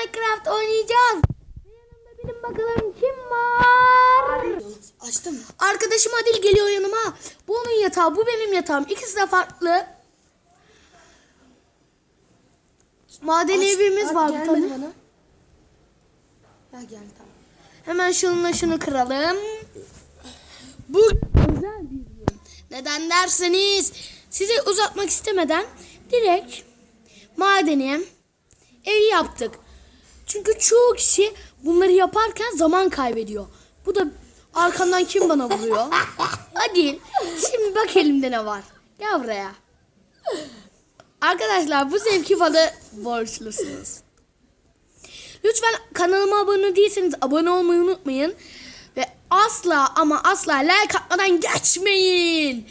Minecraft oynayacağız. Yanımda bilin bakalım kim var? Açtım. Arkadaşım Adil geliyor yanıma. Bu onun yatağı, bu benim yatağım. İkisi de farklı. Maden Aç- evimiz var bir tane. bana. Ya geldi tamam. Hemen şununla şunu kıralım. Bu özel bir gün. Neden derseniz size uzatmak istemeden direkt madeni evi yaptık. Çünkü çoğu kişi bunları yaparken zaman kaybediyor. Bu da arkamdan kim bana vuruyor? Hadi şimdi bak elimde ne var. Gel buraya. Arkadaşlar bu zevki bana borçlusunuz. Lütfen kanalıma abone değilseniz abone olmayı unutmayın. Ve asla ama asla like atmadan geçmeyin.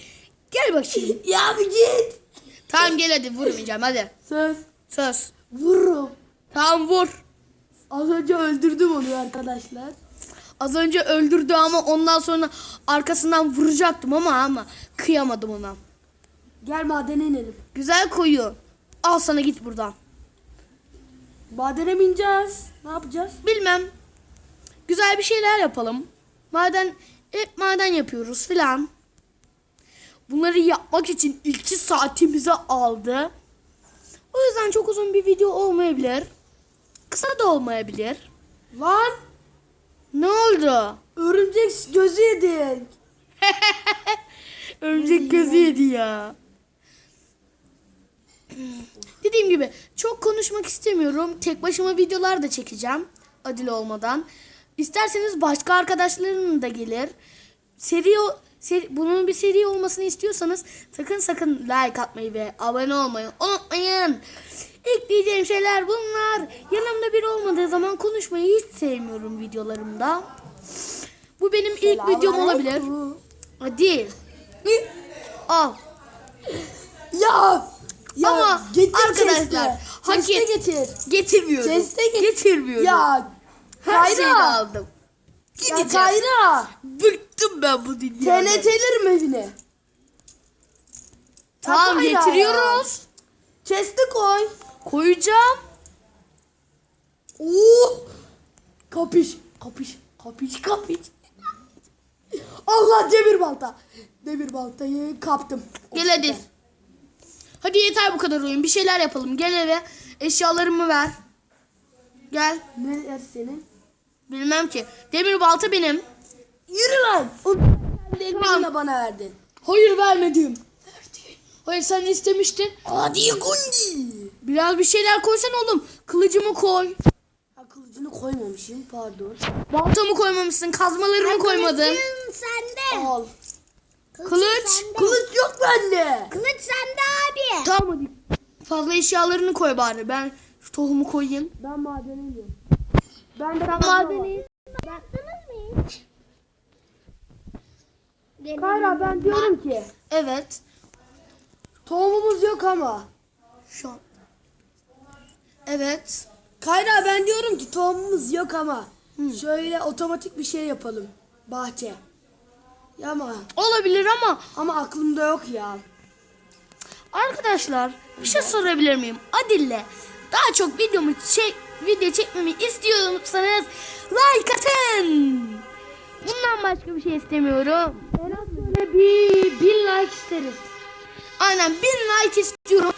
Gel bakayım. Ya bir git. Tamam gel hadi vurmayacağım hadi. Söz. Söz. Vururum. Tamam vur. Az önce öldürdüm onu arkadaşlar. Az önce öldürdü ama ondan sonra arkasından vuracaktım ama ama kıyamadım ona. Gel madene inelim. Güzel koyu. Al sana git buradan. Madene mi ineceğiz? Ne yapacağız? Bilmem. Güzel bir şeyler yapalım. Maden hep maden yapıyoruz filan. Bunları yapmak için iki saatimizi aldı. O yüzden çok uzun bir video olmayabilir. Kısa da olmayabilir. Lan Ne oldu? örümcek gözü yedik. Örümcek gözü yedi ya. Dediğim gibi çok konuşmak istemiyorum. Tek başıma videolar da çekeceğim. Adil olmadan. İsterseniz başka arkadaşlarının da gelir. Seri, o- seri bunun bir seri olmasını istiyorsanız sakın sakın like atmayı ve abone olmayı unutmayın. Ekleyeceğim şeyler bunlar. Yanımda biri olmadığı zaman konuşmayı hiç sevmiyorum videolarımda. Bu benim ilk videom olabilir. Hadi. Al. Ya. Ya Ama getir arkadaşlar chest'e. hak Chest'e et- getir. Getirmiyorum. Chest'e getir. Getirmiyorum. Ya. Her şeyi Kayra. aldım. Ya Gideceğim. Kayra. Bıktım ben bu dünyadan. TNT'lerim evine. Tamam Kayra ya. getiriyoruz. Chest'e koy. Koyacağım. Oo! Kapış, kapış, kapış, kapış. Allah demir balta. Demir baltayı kaptım. Gel hadi. Hadi yeter bu kadar oyun. Bir şeyler yapalım. Gel eve. Eşyalarımı ver. Gel. Ne yer senin? Bilmem ki. Demir balta benim. Yürü lan. O Tamam. bana verdin. Hayır vermedim. Hayır sen istemiştin. Hadi gundi. Biraz bir şeyler koysan oğlum. Kılıcımı koy. Ha kılıcını koymamışım pardon. Baltamı koymamışsın. Kazmalarımı koymadın. sende. Al. Kılıç. Kılıç yok bende. Kılıç sende abi. Tamam hadi. Fazla eşyalarını koy bari. Ben şu tohumu koyayım. Ben madene iniyorum. Ben de var. madeni. Yaptınız mı hiç? Kayra ben diyorum ki Evet. tohumumuz yok ama. Şu an. Evet. Kayra ben diyorum ki tohumumuz yok ama. Şöyle otomatik bir şey yapalım. Bahçe. Ya ama Olabilir ama ama aklımda yok ya. arkadaşlar bir şey sorabilir miyim? Adil'le daha çok videomu çek video çekmemi istiyorsanız like atın. Bundan başka bir şey istemiyorum. En az böyle bir bin like isteriz. Aynen bin like istiyorum.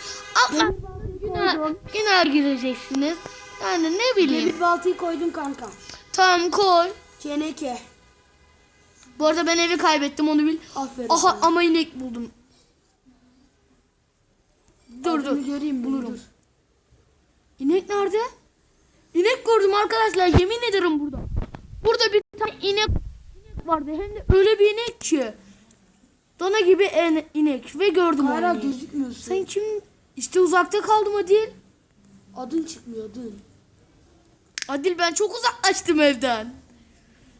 Ama günah, günah gireceksiniz. Yani ne bileyim. Demir baltayı koydum kanka. Tamam koy. Keneke. Bu arada ben evi kaybettim onu bil. Aferin Aha sana. ama inek buldum. Dur Adını dur. göreyim bulurum. bulurum. İnek nerede? İnek gördüm arkadaşlar yemin ederim burada. Burada bir tane inek, inek vardı hem de öyle bir inek ki. Dana gibi en, inek ve gördüm o Kayra ineği. gözükmüyorsun. Sen kim? İşte uzakta kaldım Adil. Adın çıkmıyor adın. Adil ben çok uzaklaştım evden.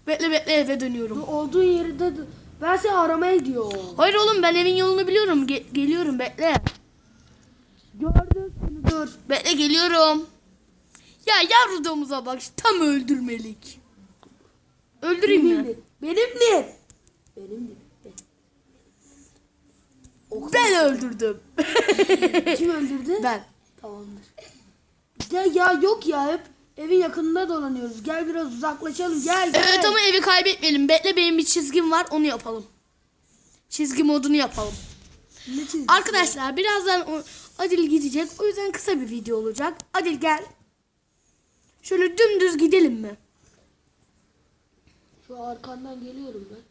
Bekle bekle eve dönüyorum. Olduğun yerde ben seni aramaya gidiyorum. Hayır oğlum ben evin yolunu biliyorum. Ge- geliyorum bekle. Gördüm seni dur. Bekle geliyorum. Ya yavru domuza bak tam öldürmelik. Öldüreyim mi? Benimdir. Benimdir. Benimdir. Ben. Ben öldürdüm. Kim öldürdü? ben. Tamamdır. Ya, ya yok ya hep evin yakınında dolanıyoruz. Gel biraz uzaklaşalım. Gel gel. Evet ama evi kaybetmeyelim. Bekle benim bir çizgim var onu yapalım. Çizgi modunu yapalım. Ne çizgi? Arkadaşlar birazdan o- Adil gidecek. O yüzden kısa bir video olacak. Adil gel. Şöyle dümdüz gidelim mi? Şu arkandan geliyorum ben.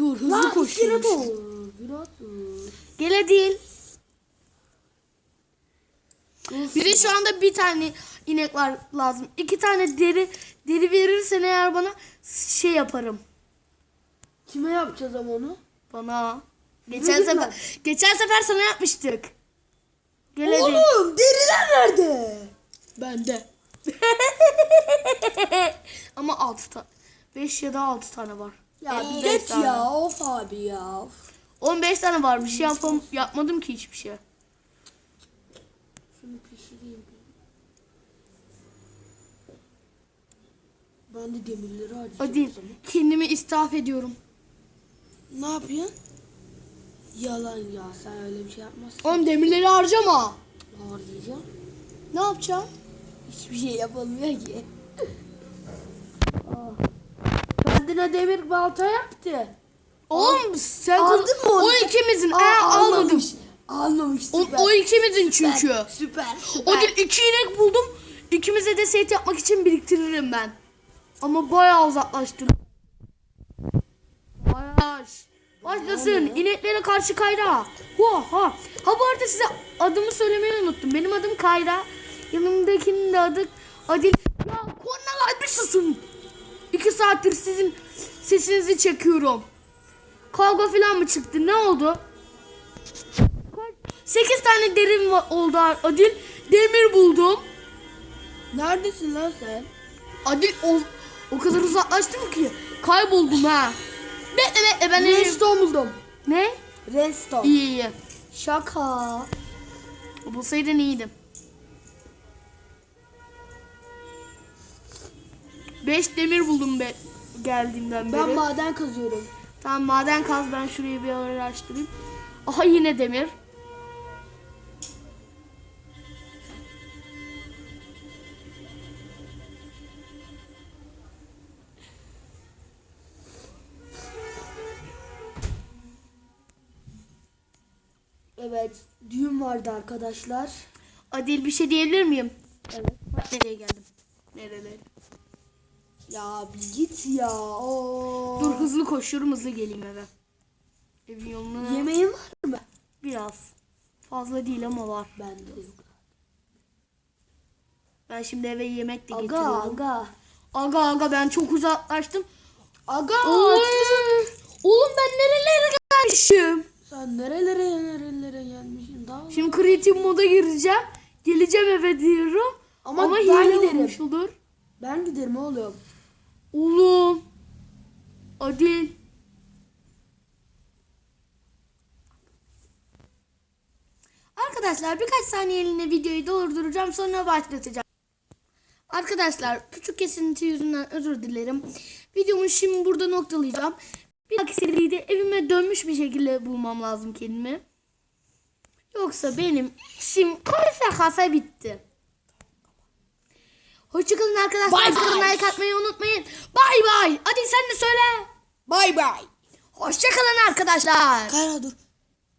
Dur hızlı Lan koşuyoruz. iskeletor. Biraz dur. Gel Adil. Bize şu anda bir tane inek var lazım. İki tane deri deri verirsen eğer bana şey yaparım. Kime yapacağız ama onu? Bana. Geçen sefer lan. geçen sefer sana yapmıştık. Gel hadi. Oğlum deriler nerede? Bende. Ama 6 tane. 5 ya da 6 tane var. Ya Elli bir beş git tane. ya of abi ya. 15 tane var. Bir şey yapam yapmadım ki hiçbir şey. Şunu pişireyim. Ben de demirleri harcayacağım. Hadi kendimi istaf ediyorum. Ne yapıyorsun? Yalan ya sen öyle bir şey yapmazsın. Oğlum demirleri harcama. Harcayacağım. Ne yapacağım? Hiçbir şey yapılmıyor ki. Kendine demir balta yaptı. Oğlum sen Aldın mı onu? O ikimizin. Aa, Ee, almadım. almamış. O, süper. o ikimizin çünkü. Süper. O süper. değil iki inek buldum. İkimize de set yapmak için biriktiririm ben. Ama bayağı uzaklaştım. Bayağı. Başlasın. İneklere karşı Kayra. Ha ha. Ha bu arada size adımı söylemeyi unuttum. Benim adım Kayra. Yanımdakinin de adı Adil. Saattir sizin sesinizi çekiyorum. Kavga falan mı çıktı? Ne oldu? 8 tane derin oldu Adil. Demir buldum. Neredesin lan sen? Adil o, o kadar uzaklaştım ki kayboldum ha. Bekle bekle ben Redstone buldum. Ne? Redstone. İyi iyi. Şaka. Bulsaydın iyiydim. 5 demir buldum be geldiğimden beri. Ben maden kazıyorum. tamam maden kaz ben şurayı bir araştırayım. Aha yine demir. Evet. Düğün vardı arkadaşlar. Adil bir şey diyebilir miyim? Evet. Bak nereye geldim. Nerelere? Ya bir git ya. Oo. Dur hızlı koşuyorum hızlı geleyim eve. Evin yoluna Yemeğin var mı? biraz. Fazla değil ama var. Bende yok. Ben şimdi eve yemek de Aga getiriyorum. aga. Aga aga ben çok uzaklaştım. Aga. Oğlum, oğlum ben nerelere gelmişim? Sen nerelere nerelere gelmişsin daha? Şimdi kreatif moda gireceğim. Geleceğim eve diyorum. Ama Ama, ben hile giderim. olmuş olur. Ben giderim oğlum. Oğlum. Adil. Arkadaşlar birkaç saniyeliğine videoyu dolduracağım sonra başlatacağım. Arkadaşlar küçük kesinti yüzünden özür dilerim. Videomu şimdi burada noktalayacağım. Bir dahaki seride evime dönmüş bir şekilde bulmam lazım kendimi. Yoksa benim işim kaysa kasa bitti. Hoşçakalın arkadaşlar. Bye bye. like atmayı unutmayın. Bay bay. Hadi sen de söyle. Bay bay. Hoşçakalın arkadaşlar. Kara dur.